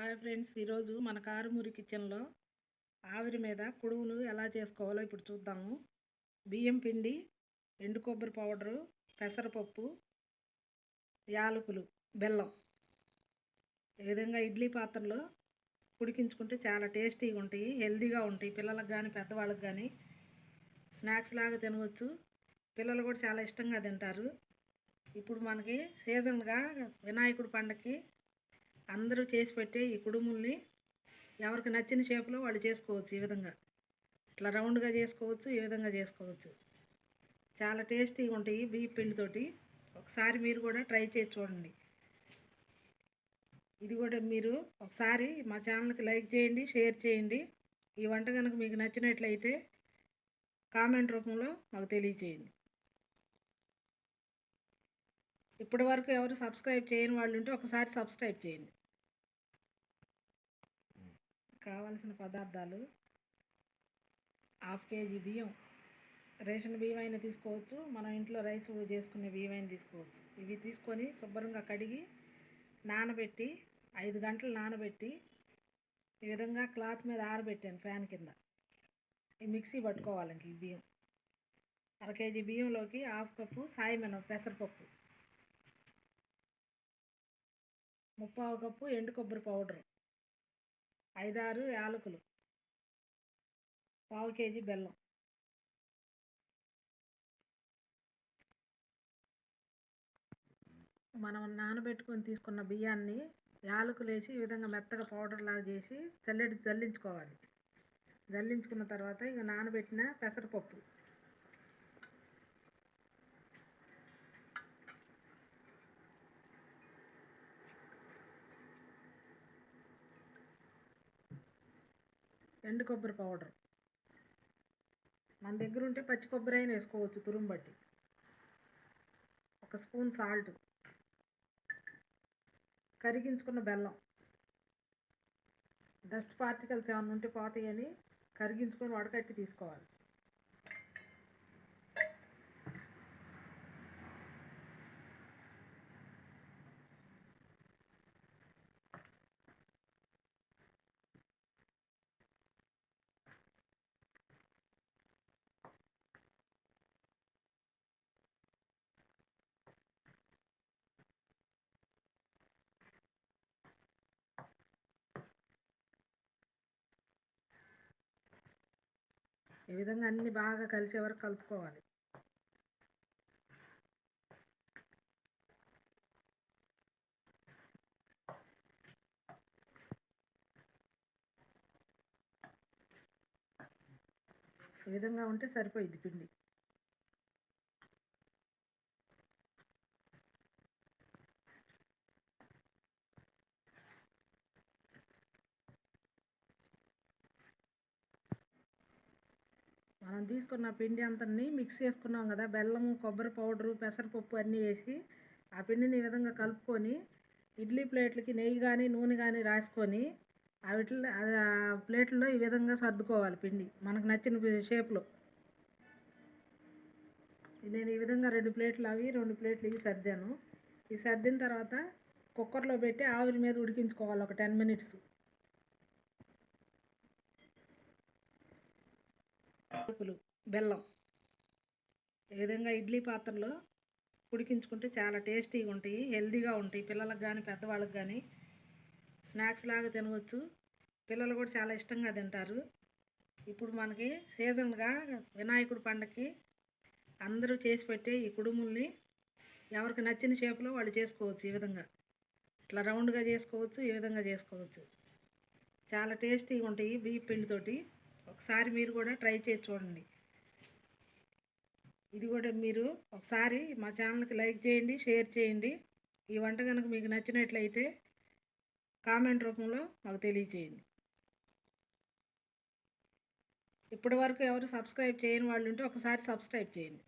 Hi friends ఈరోజు మన కారుమూరి కిచెన్లో ఆవిరి మీద కుడుములు ఎలా చేసుకోవాలో ఇప్పుడు చూద్దాము. బియ్యం పిండి ఎండు కొబ్బరి పౌడరు పెసరపప్పు యాలకులు బెల్లం. ఈ విధంగా ఇడ్లీ పాత్రలో ఉడికించుకుంటే చాలా టేస్టీగా ఉంటాయి హెల్దీగా ఉంటాయి. పిల్లలకు కానీ పెద్దవాళ్ళకి కానీ స్నాక్స్ లాగా తినవచ్చు. పిల్లలు కూడా చాలా ఇష్టంగా తింటారు. ఇప్పుడు మనకి సీజన్గా వినాయకుడి పండగకి అందరూ చేసి పెట్టే ఈ కుడుముల్ని ఎవరికి నచ్చిన షేప్లో వాళ్ళు చేసుకోవచ్చు ఈ విధంగా. ఇట్లా రౌండ్గా చేసుకోవచ్చు ఈ విధంగా చేసుకోవచ్చు. చాలా టేస్టీగా ఉంటాయి బియ్య పిండితోటి ఒకసారి మీరు కూడా ట్రై చేసి చూడండి. ఇది కూడా మీరు ఒకసారి మా ఛానల్కి లైక్ చేయండి షేర్ చేయండి. ఈ వంట కనుక మీకు నచ్చినట్లయితే కామెంట్ రూపంలో మాకు తెలియచేయండి. ఇప్పటి వరకు ఎవరు సబ్స్క్రైబ్ చేయని వాళ్ళు ఉంటే ఒకసారి సబ్స్క్రైబ్ చేయండి. కావలసిన పదార్థాలు హాఫ్ కేజీ బియ్యం. రేషన్ బియ్యం అయినా తీసుకోవచ్చు. మనం ఇంట్లో రైస్ చేసుకునే బియ్యం అయినా తీసుకోవచ్చు. ఇవి తీసుకొని శుభ్రంగా కడిగి నానబెట్టి ఐదు గంటలు నానబెట్టి ఈ విధంగా క్లాత్ మీద ఆరబెట్టాను ఫ్యాన్ కింద. ఈ మిక్సీ పట్టుకోవాలి ఇంక ఈ బియ్యం. అర కేజీ బియ్యంలోకి హాఫ్ కప్పు సాయమనం పెసరపప్పు. ముప్పావు కప్పు ఎండు కొబ్బరి పౌడరు. ఐదారు యాలకులు. పావు కేజీ బెల్లం. మనం నానబెట్టుకొని తీసుకున్న బియ్యాన్ని యాలకులు వేసి ఈ విధంగా మెత్తగా పౌడర్ లాగా చేసి చల్లెడి జల్లించుకోవాలి. జల్లించుకున్న తర్వాత ఇక నానబెట్టిన పెసరపప్పు. ఎండు కొబ్బరి పౌడర్. మన దగ్గర ఉంటే పచ్చి కొబ్బరి అయినా వేసుకోవచ్చు తురుము బట్టి. ఒక స్పూన్ సాల్ట్ కరిగించుకున్న బెల్లం. డస్ట్ పార్టికల్స్ ఏమైనా ఉంటే పోతాయని కరిగించుకొని వడకట్టి తీసుకోవాలి. ఈ విధంగా అన్ని బాగా కలిసే వరకు కలుపుకోవాలి. ఈ విధంగా ఉంటే సరిపోయింది పిండి. మనం తీసుకున్న పిండి అంతని మిక్స్ చేసుకున్నాం కదా. బెల్లం కొబ్బరి పౌడరు పెసరపప్పు అన్నీ వేసి ఆ పిండిని ఈ విధంగా కలుపుకొని ఇడ్లీ ప్లేట్లకి నెయ్యి కానీ నూనె కానీ రాసుకొని వీటిలో ఆ ప్లేట్లో ఈ విధంగా సర్దుకోవాలి పిండి. మనకు నచ్చిన షేప్లో. నేను ఈ విధంగా రెండు ప్లేట్లు అవి రెండు ప్లేట్లు ఇవి సర్దాను. ఈ సర్దిన తర్వాత కుక్కర్లో పెట్టి ఆవిరి మీద ఉడికించుకోవాలి ఒక టెన్ మినిట్స్. ఆకులు బెల్లం. ఈ విధంగా ఇడ్లీ పాత్రలో ఉడికించుకుంటే చాలా టేస్టీగా ఉంటాయి హెల్దీగా ఉంటాయి. పిల్లలకు కానీ పెద్దవాళ్ళకి కానీ స్నాక్స్ లాగా తినవచ్చు. పిల్లలు కూడా చాలా ఇష్టంగా తింటారు. ఇప్పుడు మనకి సీజన్గా వినాయకుడి పండగకి అందరూ చేసి పెట్టే ఈ కుడుముల్ని ఎవరికి నచ్చిన షేప్లో వాళ్ళు చేసుకోవచ్చు ఈ విధంగా. ఇట్లా రౌండ్గా చేసుకోవచ్చు ఈ విధంగా చేసుకోవచ్చు. చాలా టేస్టీగా ఉంటాయి బియ్య పిండితోటి. ఒకసారి మీరు కూడా ట్రై చేసి చూడండి. ఇది కూడా మీరు ఒకసారి మా ఛానల్కి లైక్ చేయండి షేర్ చేయండి. ఈ వంట కనుక మీకు నచ్చినట్లయితే కామెంట్ రూపంలో మాకు తెలియచేయండి. ఇప్పటి వరకు ఎవరు సబ్స్క్రైబ్ చేయని వాళ్ళు ఉంటే ఒకసారి సబ్స్క్రైబ్ చేయండి.